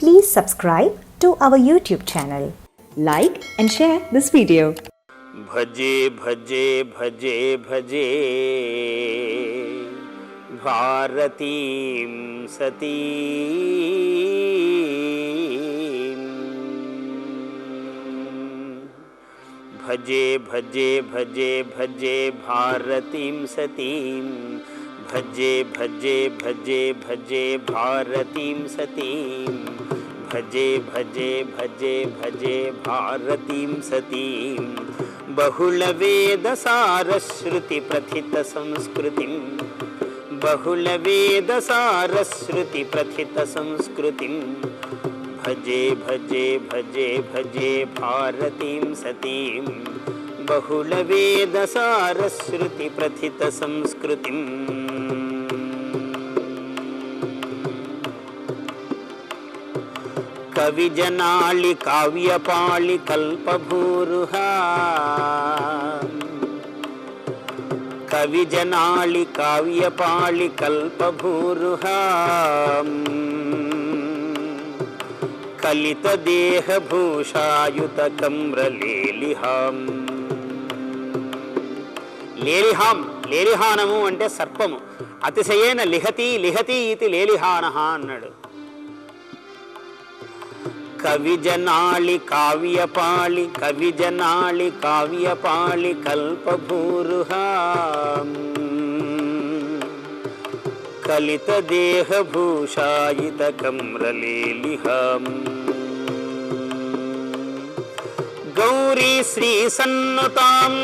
Please subscribe to our YouTube channel. Like and share this video. भजे भजे भजे भजे भारतीं सती भजे भजे भजे भजे भारतीं सतीं भजे भजे भजे भजे भारती सती भजे भजे भजे भजे भारती प्रथित भारतीं सारश्रुति प्रथित संस्कृति भजे भजे भजे भजे भारती सती बहुलवेदसारश्रुति प्रथित संस्कृतिम् कविजनालि काव्यपालि कल्पभूरुहा कविजनालि काव्यपालि कल्पभूरुहा कलितदेहभूषायुतकम्रलेलिहाम् లేలిహాం లేలిహానము అంటే సర్పము అతిశయేన లిహతి లిహతి ఇది లేలిహాన అన్నాడు కవిజనాళి కావ్యపాళి కవిజనాళి కావ్యపాళి కల్పభూరుహ కలిత దేహభూషాయిత కమ్రలేలిహ గౌరీ శ్రీ సన్నతాం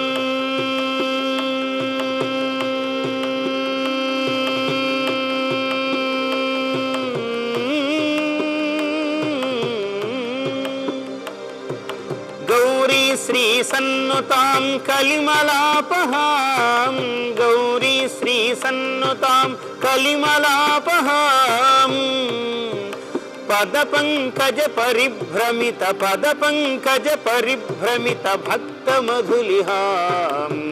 श्रीसन्नुतां कलिमलापहां गौरी श्रीसन्नुतां कलिमलापहां पदपङ्कज परिभ्रमित पदपङ्कज परिभ्रमित भक्तमधुलिहाम्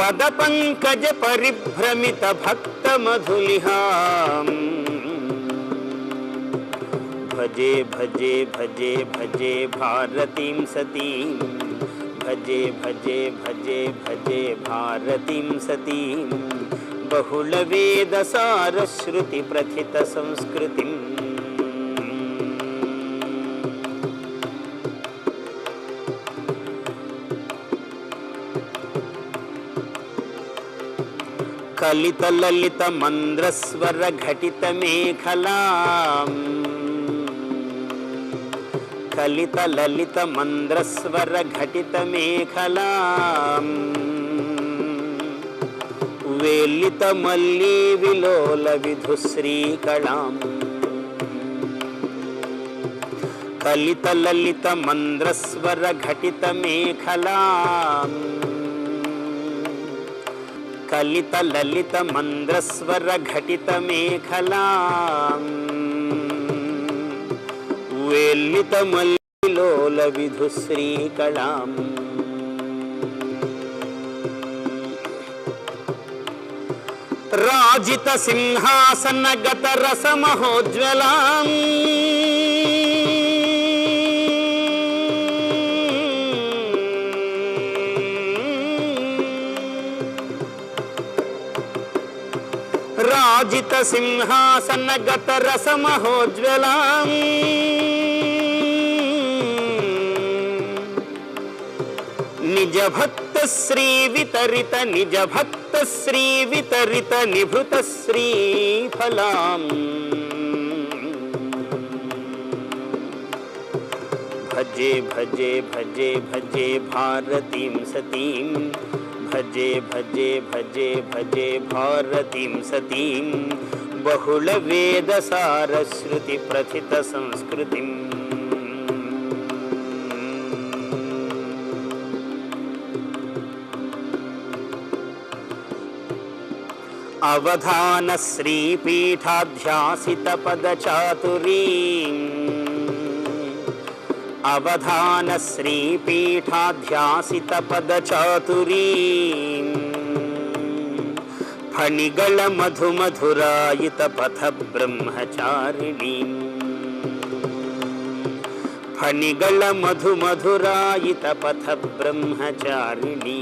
पदपङ्कज परिभ्रमित भक्तमधुलिहाम् भजे भजे भजे भजे भारतीं सतीं भजे भजे भजे भजे भारतीं सतीं प्रथित संस्कृतिं कलितललितमन्द्रस्वरघटितमेखलाम् कलितललितमन्द्रस्वरघटितमेखलाम् वेल्लितमल्लीविलोलविधुश्रीकलाम् कलितललितमन्द्रस्वरघटितमेखलाम् कलितललितमन्द्रस्वरघटितमेखलाम् వేల్లితమల్లిలోల విధు శ్రీకళాం రాజిత సింహాసన గత రసమహోజ్వలాం రాజిత సింహాసన గత రసమహోజ్వలాం निज भक्त श्री वितरित निज भक्त श्री वितरित निभृत श्री फलाम भजे भजे भजे भजे भारतीं सतीं भजे भजे भजे भजे भारतीं प्रथित बहुलवेदसारश्रुतिप्रथितसंस्कृतिम् अवधानश्रीपीठाध्यासितपदचातुरी अवधानश्रीपीठाध्यासितपदचातुरी मधु मधुरायित पथ ब्रह्मचारिणी मधु मधुरायित पथ ब्रह्मचारिणी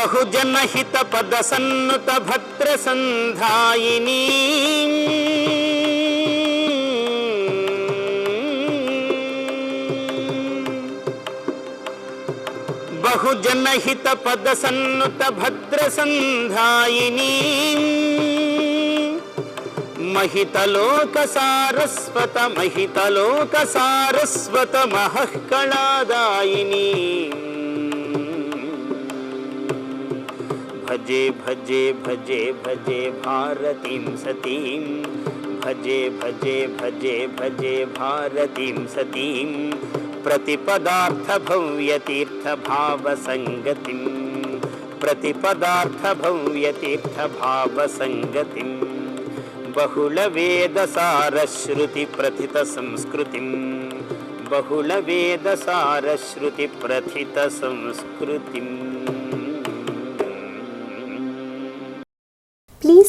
బహుజన హిత పద సన్నుత భద్ర సంధాయిని బహుజన హిత పద సన్నుత భద్ర సంధాయిని మహితలోక సారస్వత మహితలోక సారస్వత మహకళాదాయిని भजे भजे भजे भजे भारतीं सतीं भजे भजे भजे भजे भारतीं सतीं प्रतिपदार्थभव्यतीर्थभावसङ्गतिं प्रतिपदार्थभव्यतीर्थभावसङ्गतिं बहुलवेदसारश्रुतिप्रथितसंस्कृतिं बहुलवेदसारश्रुतिप्रथितसंस्कृतिम्